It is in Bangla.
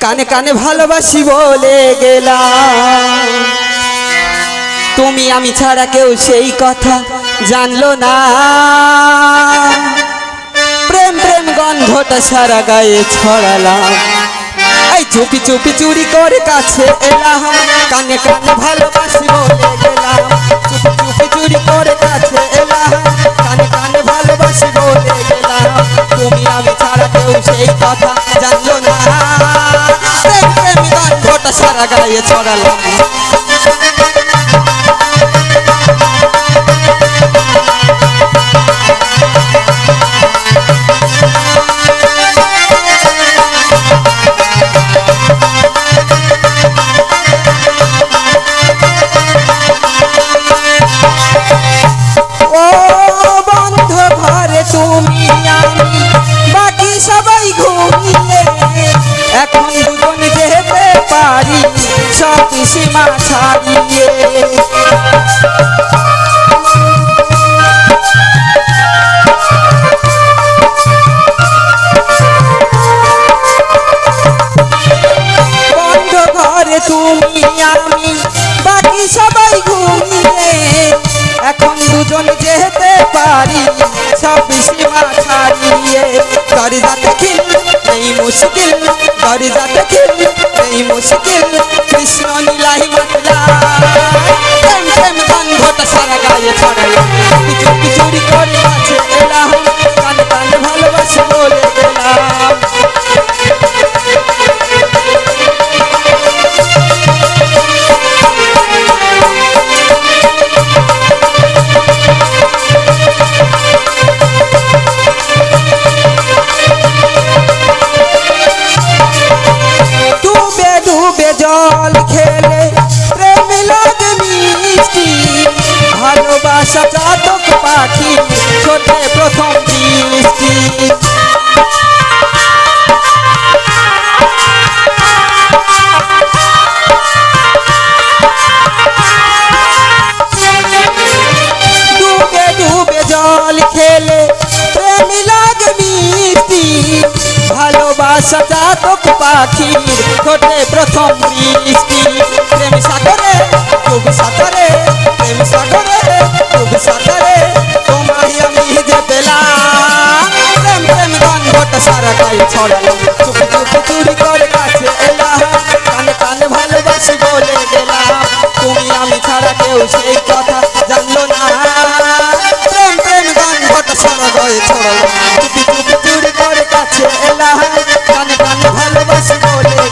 কানে কানে ভালোবাসি বলে গেলাম। তুমি আমি ছাড়া কেউ সেই কথা জানলো না। প্রেম প্রেম গন্ধটা সারা গায়ে ছড়ালাম। এই চুপি চুপি চুরি করে কাছে এলাম। কানে কানে ভালোবাসি সেই কথা জানলো না। দেখতে মিলন ঘটা সারা গায়ে ছড়ালাম দুজন যেতে পারি, সব সীমা ছাড়িয়ে। তুমি আমি, বাকি সবাই ঘুমিয়ে। এখন দুজন যেতে পারি, সব সীমা ছাড়িয়ে। দরজাতে খিল, নেই মুশকিল। দরজাতে খিল এই মুশকিল কৃষ্ণ নীলাই মাতলা। প্রেম প্রেম গন্ধটা সারা গায়ে ছড়ালাম জল প্রেমী লাগে মিষ্টি। ভালোবাসা চাতক পাখি ঠোঁটে প্রথম বৃষ্টি প্রেম সাগরে, খুব সাগরে, প্রেম সাগরে, খুব সাগরে, তোমায় আমি যে পেলাম প্রেম প্রেম গান ঘটা সারা কাল ছড়ালাম কানে ভালোবাসি বলে